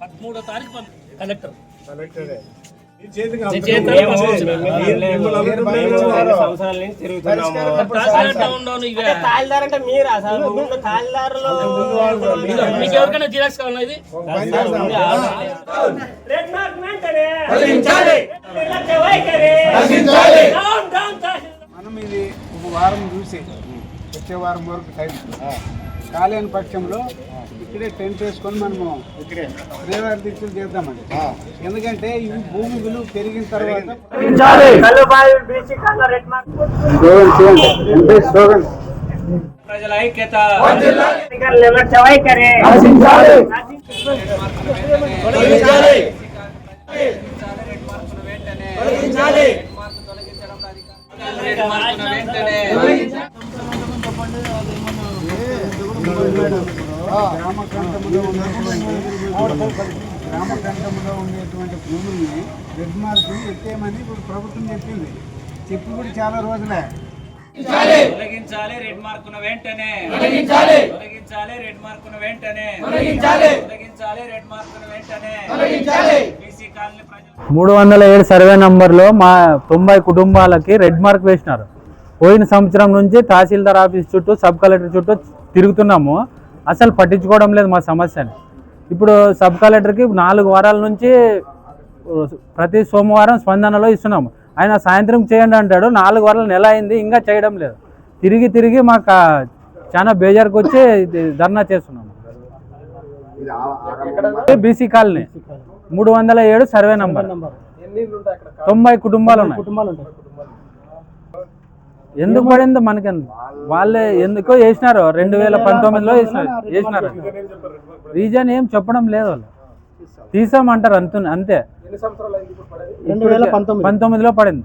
పదమూడో తారీఖు కలెక్టర్. మీరా అసలు మీకు ఎవరికైనా జిరాక్స్ కావాలా ఇది. మనం ఇది ఒక వారం చూసి వచ్చే వారం వరకు టైం కాలేని పక్షంలో ఇక్కడే టెంట్ వేసుకొని మనము ఇక్కడే. శ్రీవారి దీక్షలు చేద్దామండి. ఎందుకంటే ఈ భూమి విలువ పెరిగిన తర్వాత ప్రజల ఐక్యత. గ్రామ కంఠంలో ఉండేటువంటి భూముల్ని రెడ్ మార్క్ ఎత్తేయమని ఇప్పుడు ప్రభుత్వం చెప్పింది చెప్పి కూడా చాలా రోజులే తొలగించాలి. రెడ్ మార్కును వెంటనే తొలగించాలి తొలగించాలి రెడ్ మార్కును వెంటనే. తొలగించాలి. తొలగించాలి రెడ్ మార్కును వెంటనే. తొలగించాలి. బీసీ కాలనీ ప్రజలు మూడు వందల ఏడు సర్వే నంబర్లో మా తొంభై కుటుంబాలకి రెడ్ మార్క్ వేసినారు. పోయిన సంవత్సరం నుంచి తహసీల్దార్ ఆఫీస్ చుట్టూ సబ్ కలెక్టర్ చుట్టూ తిరుగుతున్నాము. అసలు పట్టించుకోవడం లేదు మా సమస్యని. ఇప్పుడు సబ్ కలెక్టర్కి నాలుగు వారాల నుంచి ప్రతి సోమవారం స్పందనలో ఇస్తున్నాము. ఆయన సాయంత్రం చేయండి అంటాడు. నాలుగు వారాలు నెల అయింది ఇంకా చేయడం లేదు. తిరిగి తిరిగి మాకు చాలా బేజార్కి వచ్చి ధర్నా చేస్తున్నాము. BC colony. మూడు వందల ఏడు సర్వే నంబర్. తొంభై కుటుంబాలు ఉన్నాయి. ఎందుకు పడిందో మనకి వాళ్ళే ఎందుకో వేసినారు. రెండు వేల పంతొమ్మిదిలో వేసినారు. వేసినారు. రీజన్ ఏం చెప్పడం లేదు వాళ్ళు. తీసామంటారు అంత అంతే. పంతొమ్మిదిలో పడింది.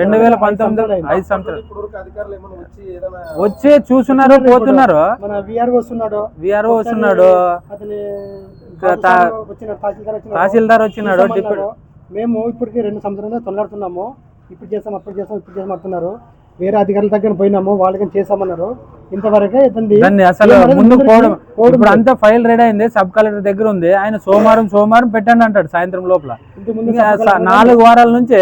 రెండు వేల పంతొమ్మిది. ఐదు సంవత్సరాలు వచ్చి చూస్తున్నారు పోతున్నారు? విఆర్ఓ వస్తున్నాడు. తహసీల్దార్ వచ్చిన తహసీల్దార్ వచ్చినాడు మేము ఇప్పటికి రెండు సంవత్సరాలుగా తొలలాడుతున్నాము ఇప్పుడు చేస్తాం అప్పుడు చేస్తాం ఇప్పుడు చేస్తాం అంటున్నారు. వేరే అధికారుల దగ్గర పోయినాము వాళ్ళకి చేస్తామన్నారు ఇంతవరకే దాన్ని అసలు పోవడం ఇప్పుడు అంతా ఫైల్ రెడీ అయింది సబ్ కలెక్టర్ దగ్గర ఉంది ఆయన సోమవారం సోమవారం పెట్టండి అంటాడు సాయంత్రం లోపల. నాలుగు వారాల నుంచి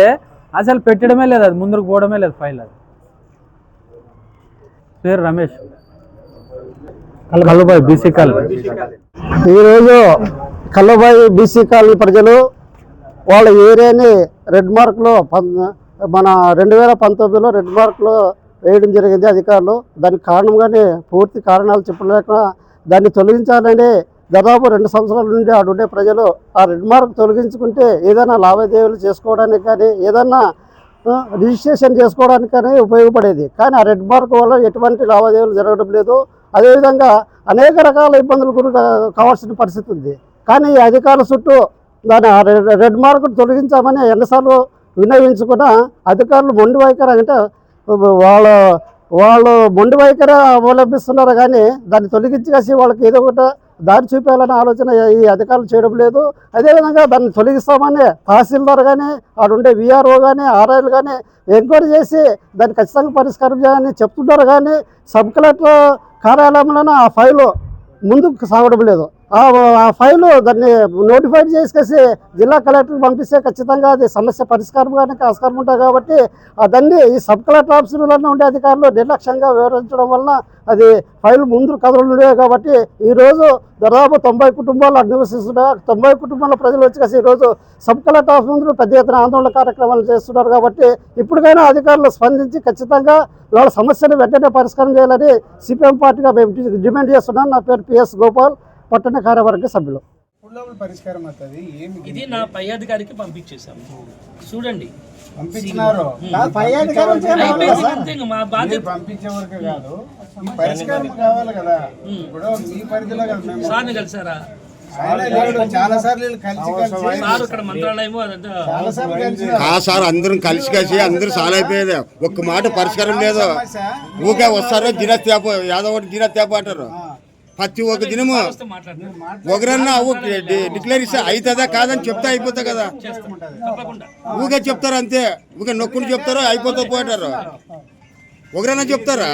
అసలు పెట్టడమే లేదు అది ముందుకు పోవడమే లేదు ఫైల్ అది. పేరు రమేష్. కల్లుబాయ్ BC colony. ఈరోజు కల్లబాయి బీసీ కాలనీ ప్రజలు వాళ్ళ ఏరియాని రెడ్ మార్క్లో మన రెండు వేల పంతొమ్మిదిలో రెడ్ మార్క్లో వేయడం జరిగింది అధికారులు. దానికి కారణంగానే పూర్తి కారణాలు చెప్పలేక దాన్ని తొలగించాలని దాదాపు రెండు సంవత్సరాల నుండి ఆడుండే ప్రజలు ఆ రెడ్ మార్క్ తొలగించుకుంటే ఏదైనా లావాదేవీలు చేసుకోవడానికి కానీ ఏదైనా రిజిస్ట్రేషన్ చేసుకోవడానికి కానీ ఉపయోగపడేది. కానీ ఆ రెడ్ మార్క్ వల్ల ఎటువంటి లావాదేవీలు జరగడం లేదు. అదేవిధంగా అనేక రకాల ఇబ్బందులు గురి కావాల్సిన పరిస్థితి ఉంది. కానీ ఈ అధికారుల చుట్టూ దాని ఆ రెడ్- రెడ్ మార్క్ తొలగించామని ఎన్నిసార్లు వినియోగించుకున్న అధికారులు మొండి వైఖరి అంటే వాళ్ళ వాళ్ళు మొండి వైఖరి అవలంబిస్తున్నారు కానీ దాన్ని తొలగించేసి వాళ్ళకి ఏదో ఒకటి దారి చూపించాలనే ఆలోచన ఈ అధికారులు చేయడం లేదు. అదేవిధంగా దాన్ని తొలగిస్తామని తహసీల్దార్ కానీ ఆడుండే విఆర్ఓ కానీ ఆర్ఐలు కానీ ఎంక్వైరీ చేసి దాన్ని ఖచ్చితంగా పరిష్కారం చేయాలని చెప్తున్నారు కానీ సబ్ కలెక్టర్ కార్యాలయంలోనే ఆ ఫైలు ముందుకు సాగడం లేదు. ఆ ఫైల్ దాన్ని నోటిఫైడ్ చేసేసి జిల్లా కలెక్టర్ పంపిస్తే ఖచ్చితంగా అది సమస్య పరిష్కారం కానీ ఆస్కారం ఉంటుంది కాబట్టి దాన్ని ఈ సబ్ కలెక్టర్ ఆఫీసులలో ఉండే అధికారులు నిర్లక్ష్యంగా వివరించడం వలన అది ఫైల్ ముందు కదలే కాబట్టి ఈరోజు దాదాపు తొంభై కుటుంబాలు అక్కడ నివసిస్తున్నారు తొంభై కుటుంబాల ప్రజలు వచ్చి కలిసి ఈరోజు సబ్ కలెక్టర్ ఆఫీస్ ముందు పెద్ద ఎత్తున ఆందోళన కార్యక్రమాలు చేస్తున్నారు కాబట్టి ఇప్పటికైనా అధికారులు స్పందించి ఖచ్చితంగా వాళ్ళ సమస్యను వెంటనే పరిష్కారం చేయాలని సిపిఎం పార్టీగా మేము డిమాండ్ చేస్తున్నాం. నా పేరు పిఎస్ గోపాల్. పట్టణ కార్యవర్గ సభ్యులు. పరిష్కారం అవుతుంది. ఏమి ఇది నా పై అధికారికి పంపించేశాము. చూడండి. పంపించినారు. పై అధికారులు సార్. మా బాధ్యత. పంపించే వరకు కాదు. పరిష్కారం కావాలి కదా. ఇప్పుడు మీ పరిధిలో కదా సార్ని కలిసారా? అందరం కలిసి కలిసి అందరూ సాల్వ్ అయిపోయేది. ఒక్క మాట పరిష్కారం లేదు. ఊకే వస్తారు దిన తేప యాదవ్ ఒకటి దిన తేప అంటారు ప్రతి ఒక్క దినము ఒకరన్నా డిక్లేర్ ఇస్తే అవుతుందా కాదని చెప్తే అయిపోతా కదా. ఊకే చెప్తారు అంతే. ఊకే నొక్కుని చెప్తారు అయిపోతా పోతారు ఒకరన్నా చెప్తారా?